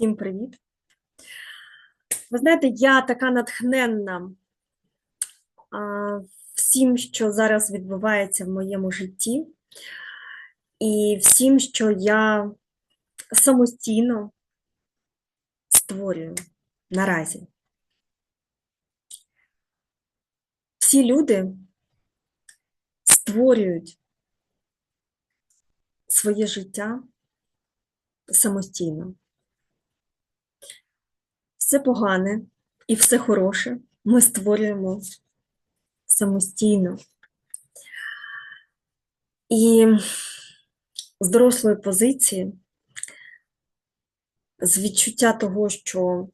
Всім привіт! Ви знаєте, я така натхненна всім, що зараз відбувається в моєму житті, і всім, що я самостійно створюю наразі. Всі люди створюють своє життя самостійно. Все погане і все хороше ми створюємо самостійно. І з дорослої позиції, з відчуття того, що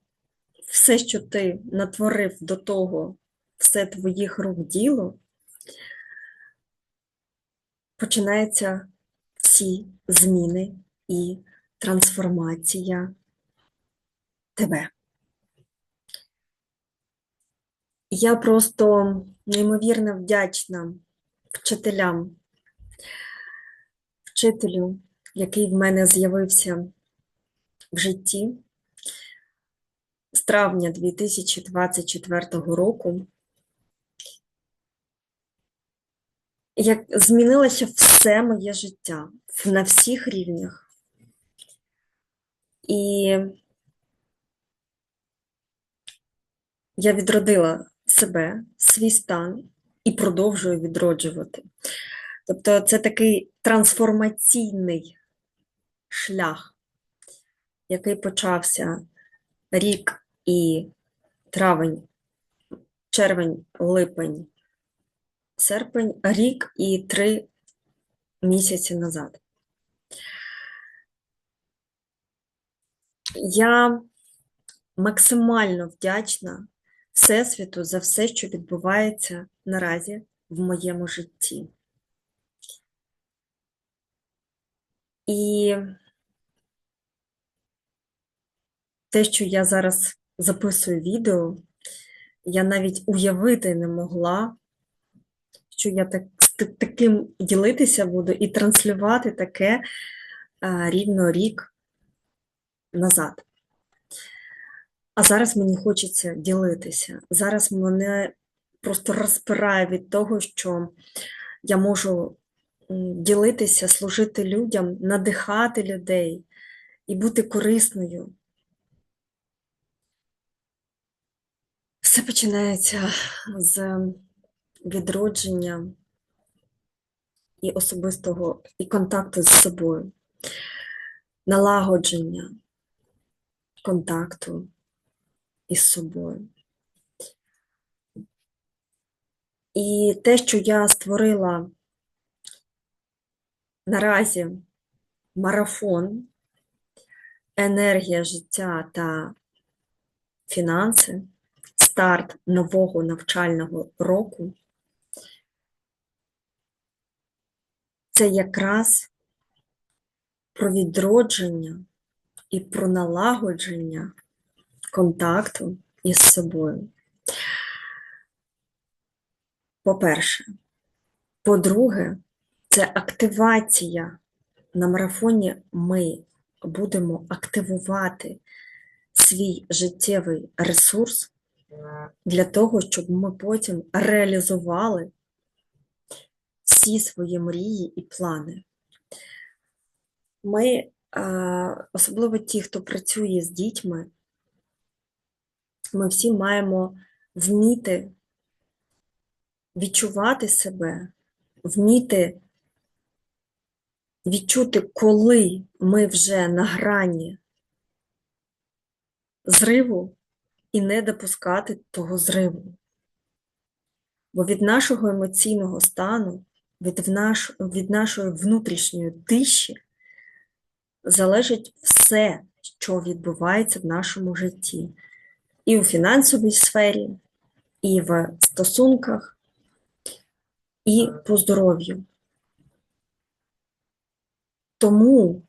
все, що ти натворив до того, все твоїх рук діло, починаються всі зміни і трансформація тебе. Я просто неймовірно вдячна вчителям, вчителю, який в мене з'явився в житті з травня 2024 року. Як змінилося все моє життя на всіх рівнях. І я відродила себе, свій стан і продовжую відроджувати. Тобто це такий трансформаційний шлях, який почався рік і травень, червень, липень, серпень, рік і три місяці назад. Я максимально вдячна Всесвіту за все, що відбувається наразі в моєму житті. І те, що я зараз записую відео, я навіть уявити не могла, що я так, таким ділитися буду і транслювати таке а, рівно рік назад. А зараз мені хочеться ділитися. Зараз мене просто розпирає від того, що я можу ділитися, служити людям, надихати людей і бути корисною. Все починається з відродження і особистого і контакту з собою, налагодження контакту із собою. І те, що я створила наразі марафон, енергія життя та фінанси, старт нового навчального року, це якраз про відродження і про налагодження контакту із собою. По-перше, по-друге, це активація. На марафоні ми будемо активувати свій життєвий ресурс для того, щоб ми потім реалізували всі свої мрії і плани. Ми, особливо ті, хто працює з дітьми, ми всі маємо вміти відчувати себе, вміти відчути, коли ми вже на грані зриву і не допускати того зриву. Бо від нашого емоційного стану, від, наш, від нашої внутрішньої тиші залежить все, що відбувається в нашому житті і у фінансовій сфері, і в стосунках, і по здоров'ю. Тому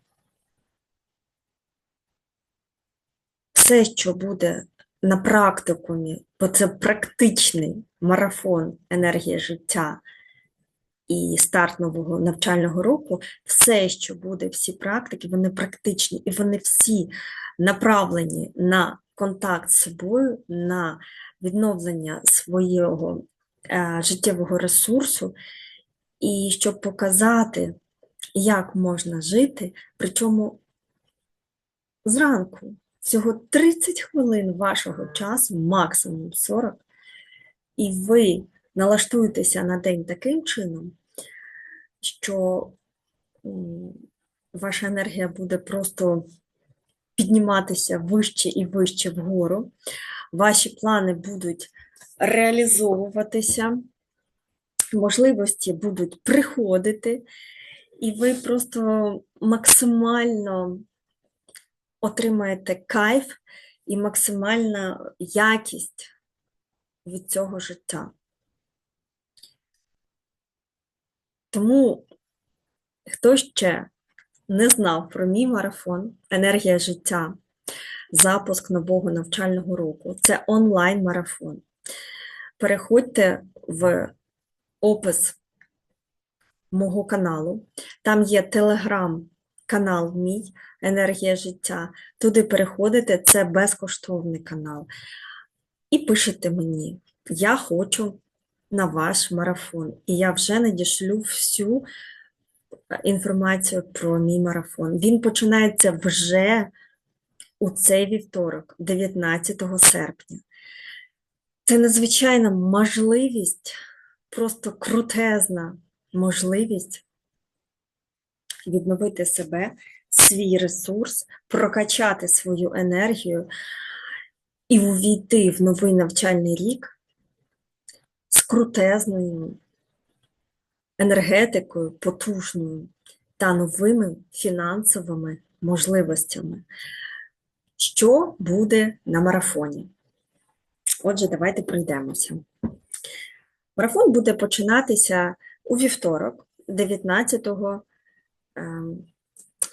все, що буде на практикумі, бо це практичний марафон енергії життя і старт нового навчального року, все, що буде, всі практики, вони практичні і вони всі направлені на контакт з собою, на відновлення свого е, життєвого ресурсу, і щоб показати, як можна жити, причому зранку. Всього 30 хвилин вашого часу, максимум 40, і ви налаштуєтеся на день таким чином, що ваша енергія буде просто підніматися вище і вище вгору, ваші плани будуть реалізовуватися, можливості будуть приходити, і ви просто максимально отримаєте кайф і максимальна якість від цього життя. Тому, хто ще не знав про мій марафон Енергія життя, запуск нового навчального року, це онлайн-марафон. Переходьте в опис мого каналу, там є телеграм-канал мій Енергія життя. Туди переходите, це безкоштовний канал. І пишете мені, я хочу на ваш марафон. І я вже надішлю всю інформацію про мій марафон. Він починається вже у цей вівторок, 19 серпня. Це надзвичайна можливість, просто крутезна можливість відновити себе, свій ресурс, прокачати свою енергію і увійти в новий навчальний рік з крутезною енергетикою, потужною та новими фінансовими можливостями. Що буде на марафоні? Отже, давайте пройдемося. Марафон буде починатися у вівторок, 19 ем,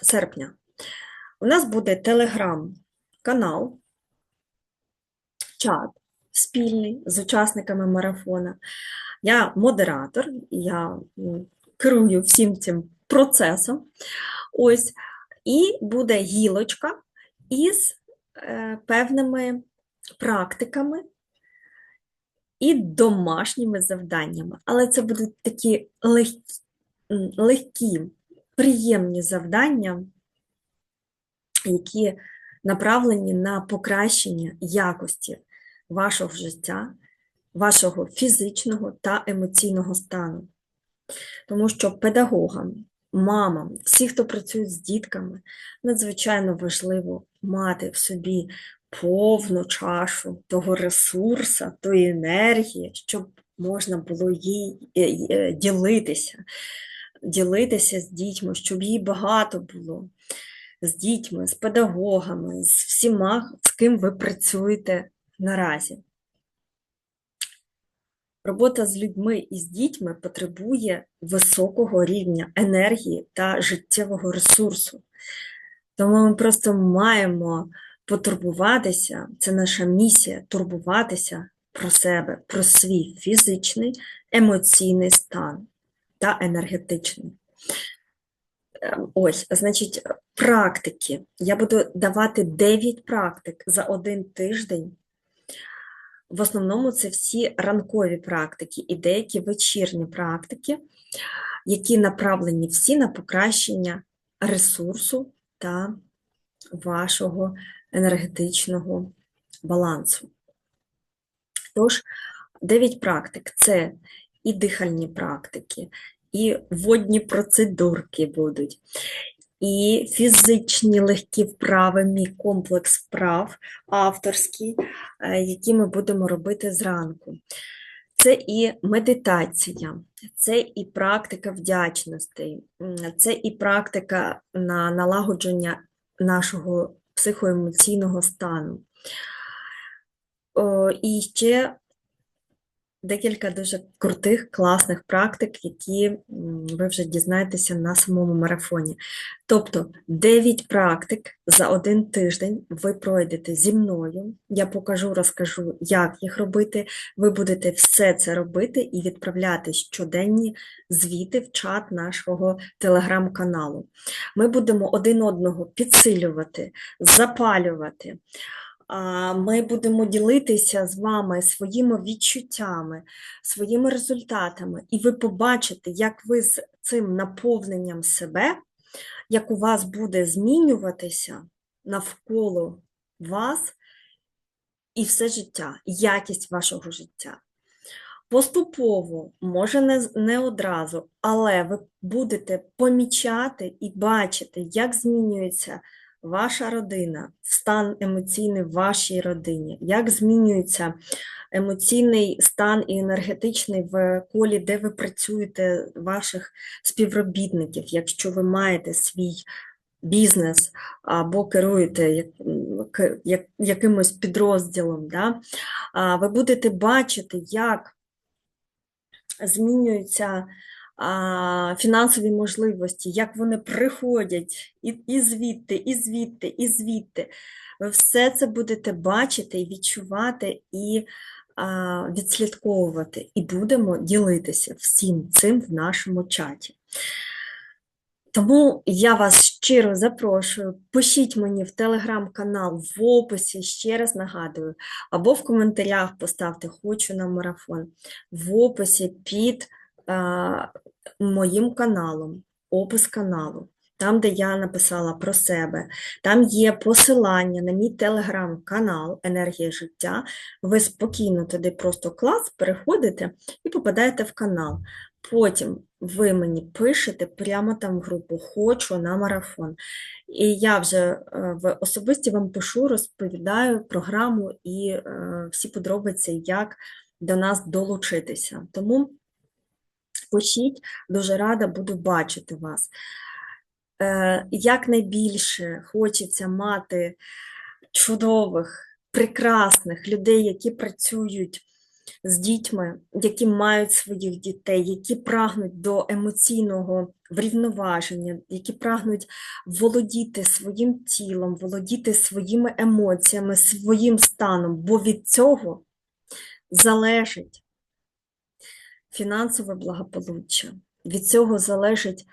серпня. У нас буде телеграм-канал, чат спільний з учасниками марафона. Я модератор, я керую всім цим процесом. Ось, і буде гілочка із е, певними практиками і домашніми завданнями. Але це будуть такі легкі, легкі приємні завдання, які направлені на покращення якості вашого життя, вашого фізичного та емоційного стану. Тому що педагогам, мамам, всі, хто працюють з дітками, надзвичайно важливо мати в собі повну чашу того ресурсу, тої енергії, щоб можна було їй е, е, ділитися, ділитися з дітьми, щоб їй багато було з дітьми, з педагогами, з всіма, з ким ви працюєте наразі. Робота з людьми і з дітьми потребує високого рівня енергії та життєвого ресурсу. Тому ми просто маємо потурбуватися, це наша місія турбуватися про себе, про свій фізичний, емоційний стан та енергетичний. Ем, ось, значить, практики. Я буду давати 9 практик за один тиждень. В основному це всі ранкові практики і деякі вечірні практики, які направлені всі на покращення ресурсу та вашого енергетичного балансу. Тож, 9 практик це і дихальні практики, і водні процедурки будуть, і фізичні легкі вправи, мій комплекс вправ авторський, е, які ми будемо робити зранку. Це і медитація, це і практика вдячності, це і практика на налагодження нашого психоемоційного стану. І ще декілька дуже крутих, класних практик, які ви вже дізнаєтеся на самому марафоні. Тобто 9 практик за один тиждень ви пройдете зі мною. Я покажу, розкажу, як їх робити. Ви будете все це робити і відправляти щоденні звіти в чат нашого телеграм-каналу. Ми будемо один одного підсилювати, запалювати. Ми будемо ділитися з вами своїми відчуттями, своїми результатами, і ви побачите, як ви з цим наповненням себе, як у вас буде змінюватися навколо вас і все життя, якість вашого життя. Поступово, може не, не одразу, але ви будете помічати і бачити, як змінюється ваша родина, стан емоційний в вашій родині, як змінюється емоційний стан і енергетичний в колі, де ви працюєте, ваших співробітників, якщо ви маєте свій бізнес або керуєте як, як, якимось підрозділом, да? ви будете бачити, як змінюються а, фінансові можливості, як вони приходять і, і звідти, і звідти, і звідти. Ви все це будете бачити і відчувати, і а, відслідковувати, і будемо ділитися всім цим в нашому чаті. Тому я вас щиро запрошую, пишіть мені в телеграм-канал в описі, ще раз нагадую, або в коментарях поставте Хочу на марафон. В описі під моїм каналом, опис каналу, там, де я написала про себе, там є посилання на мій телеграм-канал Енергія життя. Ви спокійно туди просто клас, переходите і попадаєте в канал. Потім ви мені пишете прямо там в групу Хочу на марафон. І я вже е, в особисті вам пишу, розповідаю програму і е, всі подробиці, як до нас долучитися. Тому пишіть, дуже рада буду бачити вас. Е, Якнайбільше хочеться мати чудових, прекрасних людей, які працюють з дітьми, які мають своїх дітей, які прагнуть до емоційного врівноваження, які прагнуть володіти своїм тілом, володіти своїми емоціями, своїм станом, бо від цього залежить фінансове благополуччя, від цього залежить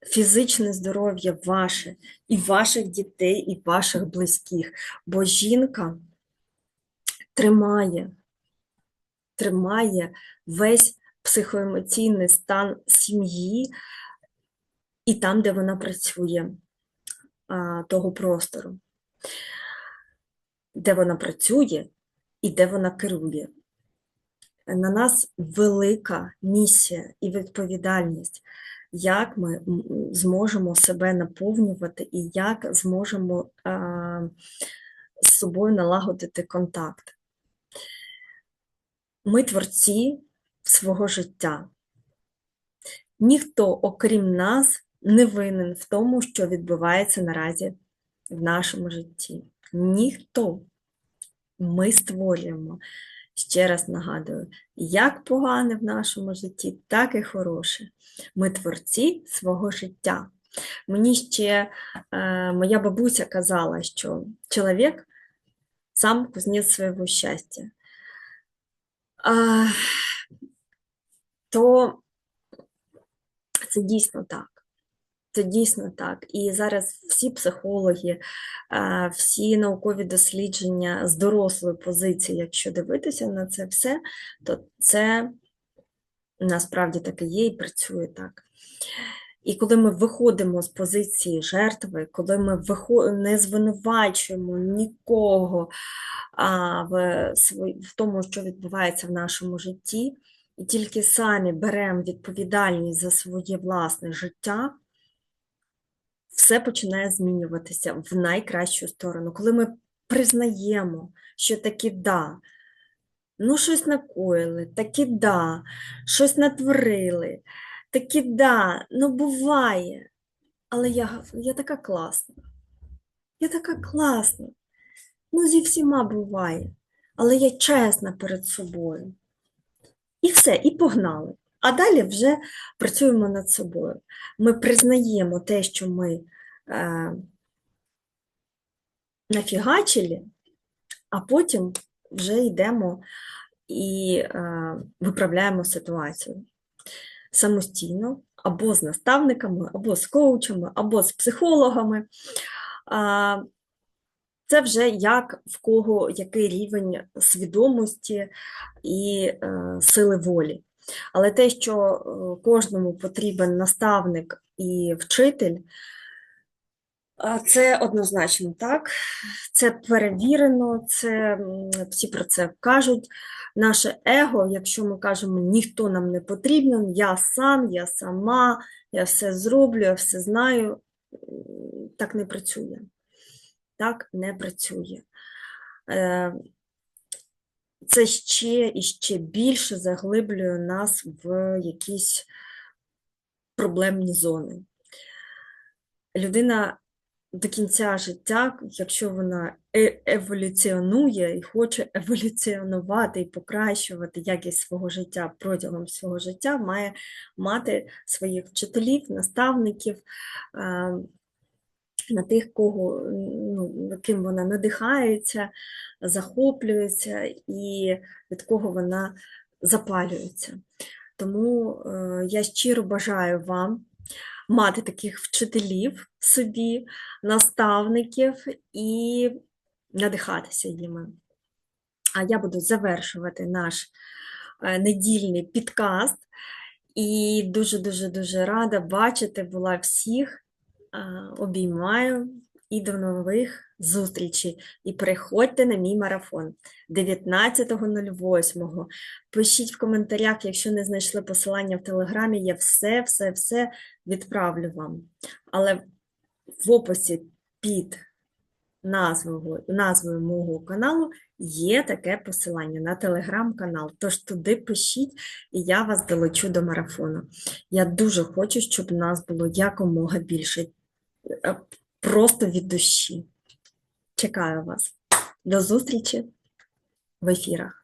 фізичне здоров'я ваше, і ваших дітей, і ваших близьких. Бо жінка тримає, тримає весь психоемоційний стан сім'ї і там, де вона працює, того простору, де вона працює і де вона керує. На нас велика місія і відповідальність, як ми зможемо себе наповнювати і як зможемо з собою налагодити контакт. Ми творці свого життя. Ніхто, окрім нас, не винен в тому, що відбувається наразі в нашому житті. Ніхто. Ми створюємо. Ще раз нагадую, як погане в нашому житті, так і хороше. Ми творці свого життя. Мені ще е, моя бабуся казала, що чоловік сам кузнець свого щастя. А, то це дійсно так. Це дійсно так. І зараз всі психологи, всі наукові дослідження з дорослої позиції, якщо дивитися на це все, то це насправді так є і працює так. І коли ми виходимо з позиції жертви, коли ми не звинувачуємо нікого в тому, що відбувається в нашому житті, і тільки самі беремо відповідальність за своє власне життя, все починає змінюватися в найкращу сторону. Коли ми признаємо, що таки да, ну щось накоїли, таки да, щось натворили, таки да, ну буває. Але я, я така класна. Я така класна. Ну, зі всіма буває. Але я чесна перед собою. І все, і погнали. А далі вже працюємо над собою. Ми признаємо те, що ми е, нафігачили, а потім вже йдемо і е, виправляємо ситуацію самостійно, або з наставниками, або з коучами, або з психологами. Це вже як в кого який рівень свідомості і е, сили волі. Але те, що е, кожному потрібен наставник і вчитель, це однозначно так. Це перевірено, це всі про це кажуть. Наше его, якщо ми кажемо, ніхто нам не потрібен, я сам, я сама, я все зроблю, я все знаю, так не працює. Так не працює. Е, Це ще і ще більше заглиблює нас в якісь проблемні зони. Людина до кінця життя, якщо вона е- еволюціонує і хоче еволюціонувати і покращувати якість свого життя протягом свого життя, має мати своїх вчителів, наставників, е, на тих, кого, ну, ким вона надихається, захоплюється і від кого вона запалюється. Тому е, я щиро бажаю вам мати таких вчителів собі, наставників і надихатися їми. А я буду завершувати наш е, недільний підкаст. І дуже-дуже дуже рада бачити була всіх. Е, Обіймаю і до нових зустрічей. І приходьте на мій марафон 19.08. Пишіть в коментарях, якщо не знайшли посилання в Телеграмі, я все, все, все відправлю вам. Але в описі під назвою, назвою мого каналу є таке посилання на телеграм-канал. Тож туди пишіть, і я вас долучу до марафону. Я дуже хочу, щоб нас було якомога більше. Просто від душі. Чекаю вас. До зустрічі в ефірах.